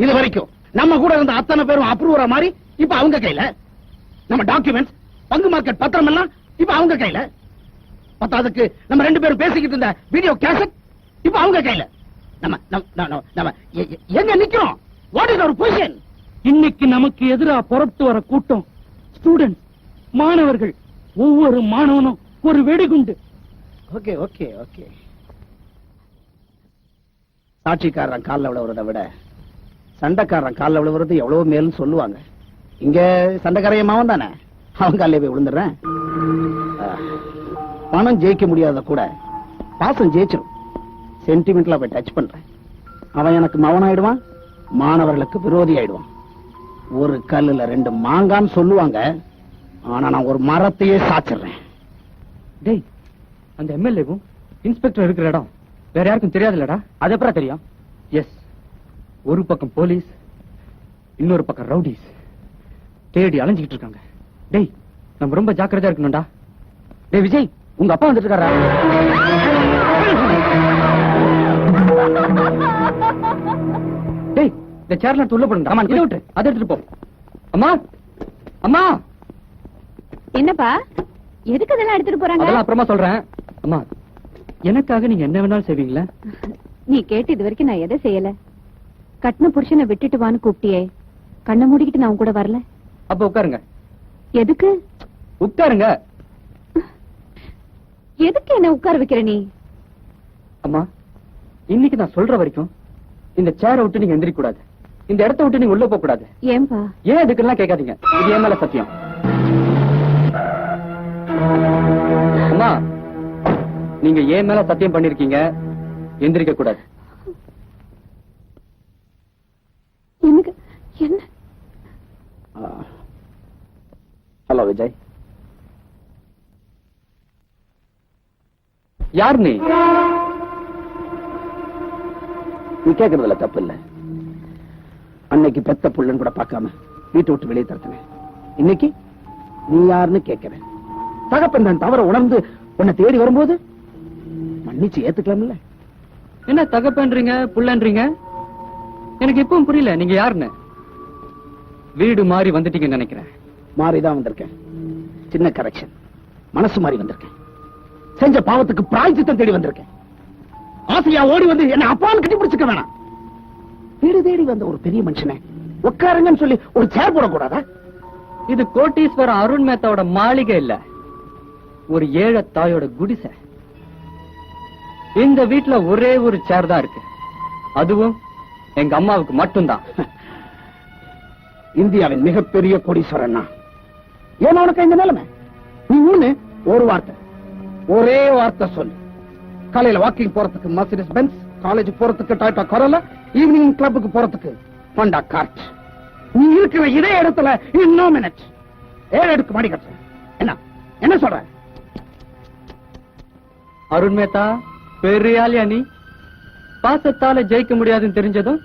இது வரைக்கும் நம்ம கூட இருந்த அத்தனை பேரும் அப்ரூவரா மாறி இப்ப அவங்க கையில நம்ம டாக்குமெண்ட்ஸ் பங்கு மார்க்கெட் பத்திரம் எல்லாம் இப்ப அவங்க கையில. பத்தாவதுக்கு நம்ம ரெண்டு பேரும் பேசிக்கிட்டு இருந்த வீடியோ கேசட் இப்ப அவங்க கையில. நம்ம நம்ம எங்க நிக்கிறோம்? வாட் இஸ் அவர் பொசிஷன் இன்னைக்கு நமக்கு எதிரா புறப்பட்டு வர கூட்டம் ஸ்டூடெண்ட் மாணவர்கள் ஒவ்வொரு மாணவனும் ஒரு வெடிகுண்டு. ஓகே ஓகே ஓகே சாட்சிக்காரன் கால்ல விழுவுறதை விட சண்டைக்காரன் கால்ல விழுவுறது எவ்வளவு மேல்னு சொல்லுவாங்க. இங்க சண்டைக்காரைய மாவன் தானே? அவன் காலையில போய் விழுந்துடுறேன். பணம் ஜெயிக்க முடியாத கூட பாசம் ஜெயிச்சிரும். சென்டிமெண்ட்ல போய் டச் பண்றேன். அவன் எனக்கு மவன் ஆயிடுவான் மாணவர்களுக்கு விரோதி ஆயிடுவான் ஒரு கல்லுல ரெண்டு மாங்கான்னு சொல்லுவாங்க. ஆனா நான் ஒரு மரத்தையே சாச்சிடுறேன். டேய் அந்த எம்எல்ஏவும் இன்ஸ்பெக்டர் இருக்கிற இடம். வேற யாருக்கும் தெரியாதுல்லடா. அது எப்பறம் தெரியும்? எஸ் ஒரு பக்கம் போலீஸ் இன்னொரு பக்கம் ரவுடிஸ். தேடி அலைஞ்சுக்கிட்டு இருக்காங்க. டேய் நம்ம ரொம்ப ஜாக்கிரதையா இருக்கணும்டா. டேய் விஜய் உங்க அப்பா வந்துட்டு இருக்காரா டேய் இந்த சேர்ல உள்ள போடுங்க. ஆமா இதை விட்டு அதை எடுத்துட்டு போ. அம்மா அம்மா. என்னப்பா? எதுக்கு அதெல்லாம் எடுத்துட்டு போறாங்க? அதெல்லாம் அப்புறமா சொல்றேன். அம்மா எனக்காக நீங்க என்ன வேணாலும் செய்வீங்களா? நீ கேட்டு இது வரைக்கும் நான் எதை செய்யல? கட்டின புருஷனை விட்டுட்டு வான்னு கூப்பிட்டியே. கண்ணை மூடிக்கிட்டு நான் கூட வரல. அப்ப உட்காருங்க. எதுக்கு? உட்காருங்க. எதுக்கு என்ன உட்கார வைக்கிற நீ? அம்மா இன்னைக்கு நான் சொல்ற வரைக்கும் இந்த சேரை விட்டு நீங்க எந்திரிக்க கூடாது இந்த இடத்த விட்டு நீங்க உள்ள போக கூடாது ஏன்பா? ஏன் இதுக்கெல்லாம் கேட்காதீங்க? இது என் மேல சத்தியம். அம்மா நீங்க ஏன் மேல சத்தியம் பண்ணிருக்கீங்க? எந்திரிக்க கூடாது எனக்கு என்ன? ஹலோ விஜய். யார் நீ? நீ கேக்குறதுல தப்பு இல்ல அன்னைக்கு பெத்த புள்ளன்னு கூட பார்க்காம வீட்டை விட்டு வெளியே தரத்துனேன் இன்னைக்கு நீ யாருன்னு கேட்கிறேன் தகப்பன் தான் தவற உணர்ந்து உன்னை தேடி வரும்போது மன்னிச்சு ஏத்துக்கலாம்ல. என்ன தகப்பன்றீங்க புள்ளன்றீங்க? எனக்கு இப்பவும் புரியல நீங்க யாருன்னு. வீடு மாறி வந்துட்டீங்கன்னு நினைக்கிறேன். மாறிதான் வந்திருக்கேன். சின்ன கரெக்ஷன் மனசு மாறி வந்திருக்கேன். செஞ்ச பாவத்துக்கு பிராய்ச்சித்தம் தேடி வந்திருக்கேன். ஆசையா ஓடி வந்து என்ன அப்பான்னு கட்டி பிடிச்சுக்க வேணாம். வீடு தேடி வந்த ஒரு பெரிய மனுஷனை உட்காருங்கன்னு சொல்லி ஒரு சேர் போடக்கூடாதா? இது கோட்டீஸ்வரர் அருண் மேத்தாவோட மாளிகை இல்ல. ஒரு ஏழை தாயோட குடிசை. இந்த வீட்ல ஒரே ஒரு சேர் தான் இருக்கு. அதுவும் எங்க அம்மாவுக்கு மட்டும்தான். இந்தியாவின் மிகப்பெரிய கோடீஸ்வரன் ஏன் உனக்கு இந்த நிலைமை? நீ ஒண்ணு ஒரு வார்த்தை. ஒரே வார்த்தை சொல்லு. காலையில வாக்கிங் போறதுக்கு மர்சிடிஸ் பென்ஸ் காலேஜ் போறதுக்கு டாடா கொரோலா ஈவினிங் கிளப்புக்கு போறதுக்கு ஹோண்டா கார்ட் நீ இருக்கிற இதே இடத்துல இன்னும் மினிட் ஏழு எடுக்க மாடி கட்டுற? என்ன? என்ன சொல்ற? அருண் மேத்தா பெரிய ஆலியா நீ? பாசத்தால ஜெயிக்க முடியாதுன்னு தெரிஞ்சதும்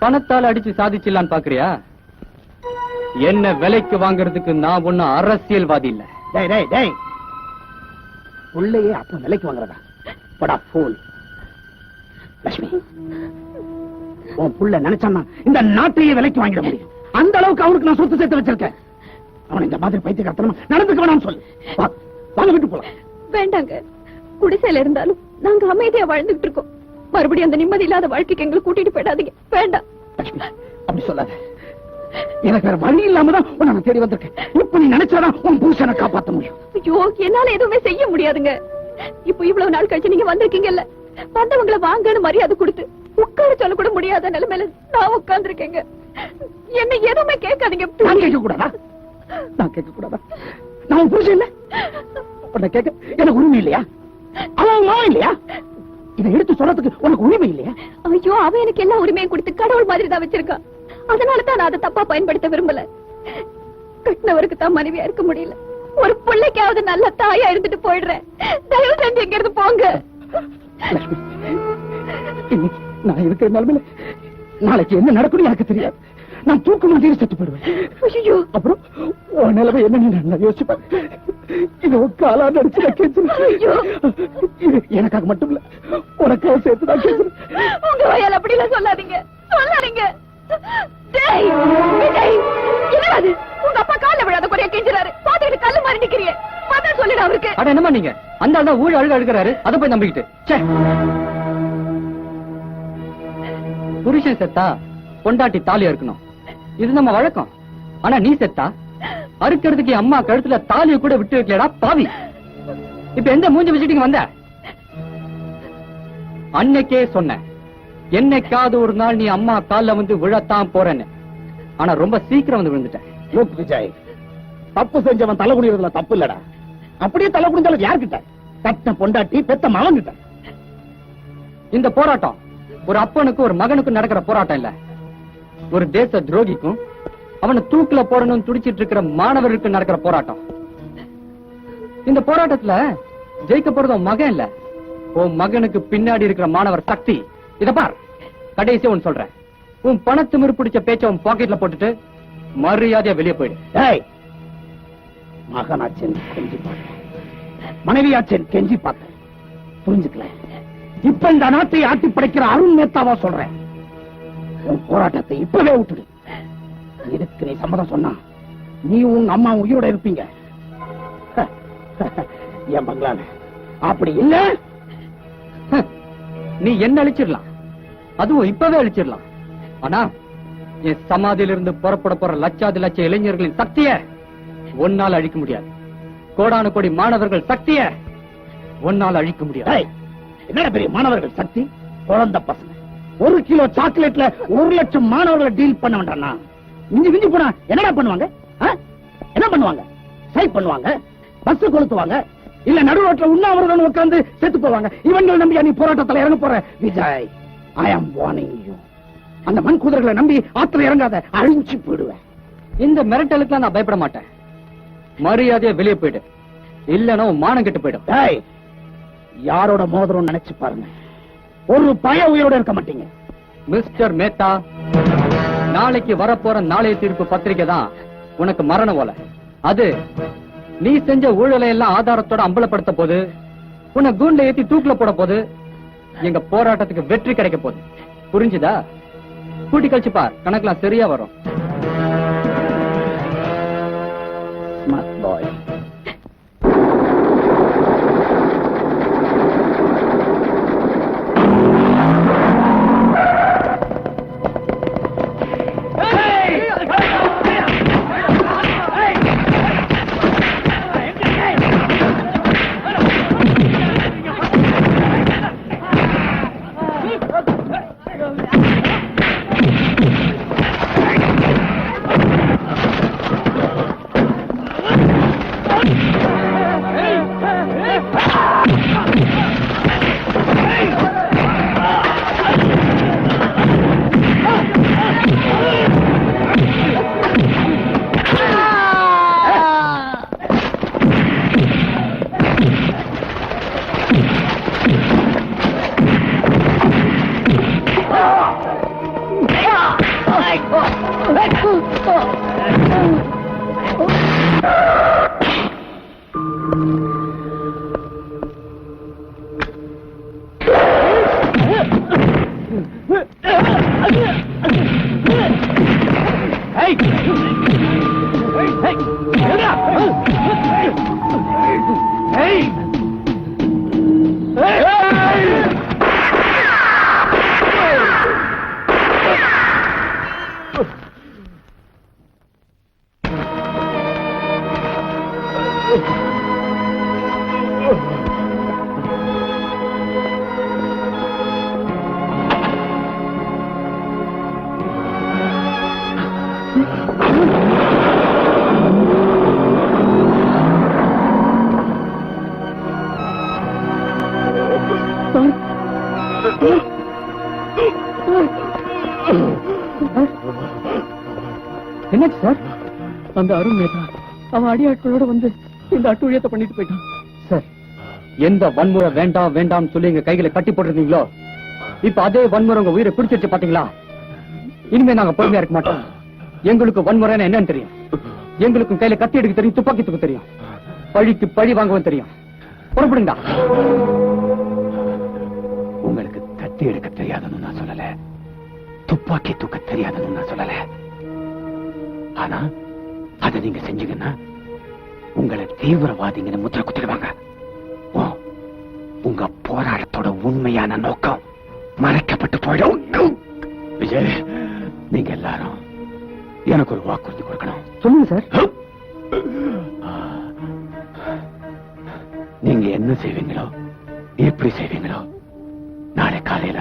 பணத்தால அடிச்சு சாதிச்சிடலான்னு பாக்குறியா? என்ன விலைக்கு வாங்குறதுக்கு நான் ஒண்ணும் அரசியல்வாதி இல்ல. டேய் டேய் டேய். உள்ளேயே அப்ப விலைக்கு வாங்குறதா? படா ஃபூல் லட்சுமி உன் புள்ள நினைச்சான்னா இந்த நாட்டையே விலைக்கு வாங்கிட முடியும். அந்த அளவுக்கு அவனுக்கு நான் சொத்து சேர்த்து வச்சிருக்கேன். அவன் இந்த மாதிரி பைத்தியக்காரத்தனமா நடந்துக்க வேணாம்னு சொல்லு. வா, வாங்க விட்டு போலாம். வேண்டாங்க. குடிசையில இருந்தாலும் நாங்க அமைதியா வாழ்ந்துகிட்டு இருக்கோம். மறுபடியும் அந்த நிம்மதி இல்லாத வாழ்க்கைக்கு எங்களை கூட்டிட்டு போயிடாதீங்க. வேண்டாம். அப்படி சொல்லாத. எனக்கு வேற வழி இல்லாம தான் உன்னை நான் தேடி வந்திருக்கேன். இப்ப நீ நினைச்சாதான் உன் புருஷனை காப்பாத்த முடியும். ஐயோ என்னால எதுவுமே செய்ய முடியாதுங்க. இப்போ இவ்வளவு நாள் கழிச்சு நீங்க வந்திருக்கீங்கல்ல. வந்தவங்கள வாங்கன்னு மரியாதை கொடுத்து உட்கார சொல்ல கூட முடியாத நிலைமையில நான் உட்கார்ந்திருக்கேங்க. என்ன எதுவுமே கேட்காதீங்க நான் கேட்க கூடாதா நான் கேட்க கூடாதா நான் புருஷன் இல்ல. உன்னை கேட்க எனக்கு உரிமை இல்லையா? அவன் மாவன் இல்லையா? இதை எடுத்து சொல்றதுக்கு உனக்கு உரிமை இல்லையா? ஐயோ அவன் எனக்கு எல்லா உரிமையும் கொடுத்து கடவுள் மாதிரி தான் வச்சிருக்கான் அதனால தான் நான் அதை தப்பா பயன்படுத்த விரும்பல. கட்டினவருக்கு தான் மனைவியா இருக்க முடியல. ஒரு பிள்ளைக்காவது நல்ல தாயா இருந்துட்டு போயிடுறேன். தயவு செஞ்சு இங்க இருந்து போங்க நான் இருக்கிற நிலைமையில நாளைக்கு என்ன நடக்கும் எனக்கு தெரியாது. நான் தூக்கு மாதிரி செத்து போயிடுவேன். ஐயோ அப்புறம் உன் நிலைமை என்னன்னு நான் யோசிப்பேன். காலா நடிச்சு நான். கேட்கிறேன் எனக்காக மட்டும் இல்ல உனக்காக சேர்த்து நான் கேட்கிறேன் உங்க வயல் அப்படி எல்லாம் சொல்லாதீங்க. சொல்லாதீங்க. டேய் விஜய் உங்க அப்பா கால்ல விழாத குறைய கெஞ்சுறாரு. பாத்துக்கிட்டு கல்லு மாதிரி நிக்கிறியே பதில் சொல்லிடு அவருக்கு. அட என்னமா நீங்க? அந்த ஆள் தான் ஊழ அழுக அழுகிறாரு. அதை போய் நம்பிக்கிட்டு. ச்சே. புருஷன் செத்தா பொண்டாட்டி தாலி அறுக்கணும் இது நம்ம வழக்கம். ஆனா நீ செத்தா? அறுக்கிறதுக்கு அம்மா கழுத்துல தாலியை கூட விட்டு வைக்கலடா பாவி. இப்ப எந்த மூஞ்சி வச்சுட்டு வந்த? அன்னைக்கே சொன்னேன் என்னைக்காவது ஒரு நாள் நீ அம்மா கால்ல வந்து விழத்தான் போறேன்னு. ஆனா ரொம்ப சீக்கிரம் வந்து விழுந்துட்டேன். லோக் விஜய் தப்பு செஞ்சவன் தலை குனிறதுல தப்பு இல்லடா. அப்படியே தலை குனிஞ்சாலும் யார்கிட்ட? தட்ட பொண்டாட்டி பெத்த மகன் கிட்ட இந்த போராட்டம் ஒரு அப்பனுக்கு ஒரு மகனுக்கும் நடக்கிற போராட்டம் இல்ல. ஒரு தேச துரோகிக்கும் அவனை தூக்குல போடணும்னு துடிச்சிட்டு இருக்கிற மாணவர்களுக்கு நடக்கிற போராட்டம். இந்த போராட்டத்துல ஜெயிக்க போறது உன் மகன் இல்ல. உன் மகனுக்கு பின்னாடி இருக்கிற மாணவர் சக்தி. இத பார். கடைசியா ஒன்னு சொல்றேன். உன் பணத்திமிரு பிடிச்ச பேச்ச உன் பாக்கெட்ல போட்டுட்டு மரியாதையா வெளியே போயிடு. மகனாச்சன் மகனாச்சேன் கெஞ்சி பார்த்தேன். மனைவியாச்சேன் கெஞ்சி பார்த்தேன். புரிஞ்சுக்கல. இப்ப இந்த நாட்டை ஆட்டி படைக்கிற அருண் மேத்தாவா சொல்றேன். உன் போராட்டத்தை இப்பவே விட்டுடு. இதுக்கு நீ சம்மதம் சொன்னா நீ உங்க அம்மா உயிரோட இருப்பீங்க. என் பங்களால அப்படி இல்ல. நீ என்ன அழிச்சிடலாம்? அதுவும் இப்பவே அழிச்சிடலாம். ஆனா என் சமாதியிலிருந்து புறப்பட போற லட்சாதி லட்ச இளைஞர்களின் சக்திய ஒன்னால அழிக்க முடியாது. கோடானு கோடி மாணவர்கள் சக்திய ஒன்னால அழிக்க முடியாது. என்ன பெரிய மாணவர்கள் சக்தி? குழந்தை பசங்க. ஒரு கிலோ சாக்லேட்ல ஒரு லட்சம் மாணவர்களை டீல் பண்ண வேண்டாம் மிஞ்சி மிஞ்சி போனா என்னடா பண்ணுவாங்க? என்ன பண்ணுவாங்க? சைட் பண்ணுவாங்க? பஸ் கொளுத்துவாங்க? இல்ல நடு ரோட்ல உண்ணாவிரதம் உட்கார்ந்து செத்து போவாங்க. இவங்களை நம்பி நீ போராட்டத்துல இறங்க போற. விஜய் ஐ ஆம் வார்னிங் யூ அந்த மண் குதிரைகளை நம்பி ஆத்துல இறங்காத அழிஞ்சு போயிடுவேன். இந்த மிரட்டலுக்கு நான் பயப்பட மாட்டேன். மரியாதையா வெளியே போயிடு. இல்லன்னா உன் மானம் கெட்டு போயிடும். டேய் யாரோட மோதிரம் நினைச்சு பாருங்க. ஒரு பய உயிரோட இருக்க மாட்டீங்க. மிஸ்டர் மேத்தா. நாளைக்கு வரப்போற நாளைய தீர்ப்பு பத்திரிகை தான் உனக்கு மரண ஓலை. அது நீ செஞ்ச ஊழலை எல்லாம் ஆதாரத்தோட அம்பலப்படுத்த போது உன்னை கூண்ட ஏத்தி தூக்குல போட போது எங்க போராட்டத்துக்கு வெற்றி கிடைக்க போகுது. புரிஞ்சுதா? கூட்டி கழிச்சு பார் கணக்கெல்லாம் சரியா வரும். அந்த அருண் மேதா அவன் அடியாட்களோட வந்து இந்த அட்டூழியத்தை பண்ணிட்டு போயிட்டான். சார் எந்த வன்முறை வேண்டாம் வேண்டாம் சொல்லி எங்க கைகளை கட்டி போட்டிருந்தீங்களோ இப்ப அதே வன்முறை உங்க உயிரை பிடிச்சிருச்சு பாத்தீங்களா? இனிமே நாங்க பொறுமையா இருக்க மாட்டோம். எங்களுக்கு வன்முறைன்னு என்னன்னு தெரியும். எங்களுக்கும் கையில கத்தி எடுக்க தெரியும் துப்பாக்கி தூக்க தெரியும். பழிக்கு பழி வாங்கவும் தெரியும். புறப்படுங்கடா. உங்களுக்கு கத்தி எடுக்க தெரியாதுன்னு நான் சொல்லல. துப்பாக்கி தூக்க தெரியாதுன்னு நான் சொல்லல. ஆனா அதை நீங்க செஞ்சீங்கன்னா உங்களை தீவிரவாதிங்கன்னு முத்திர குத்திடுவாங்க. உங்க போராட்டத்தோட உண்மையான நோக்கம் மறைக்கப்பட்டு போயிடும். விஜய் நீங்க எல்லாரும் எனக்கு ஒரு வாக்குறுதி கொடுக்கணும். சொல்லுங்க சார். நீங்க என்ன செய்வீங்களோ எப்படி செய்வீங்களோ நாளை காலையில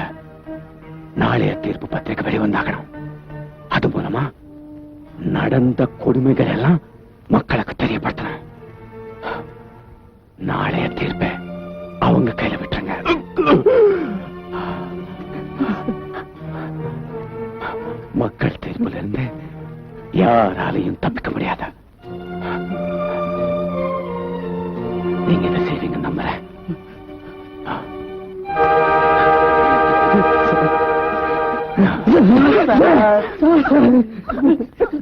நாளைய தீர்ப்பு பத்திரிக்கை வெளிவந்தாகணும். அது மூலமா நடந்த கொடுமைகள் எல்லாம் மக்களுக்கு தெரியப்படுத்தணும் நாளைய தீர்ப்பை அவங்க கையில விட்டுருங்க. மக்கள் தீர்ப்புல இருந்து யாராலையும் தப்பிக்க முடியாத. நீங்க என்ன செய்வீங்க நம்புறேன். ஆ.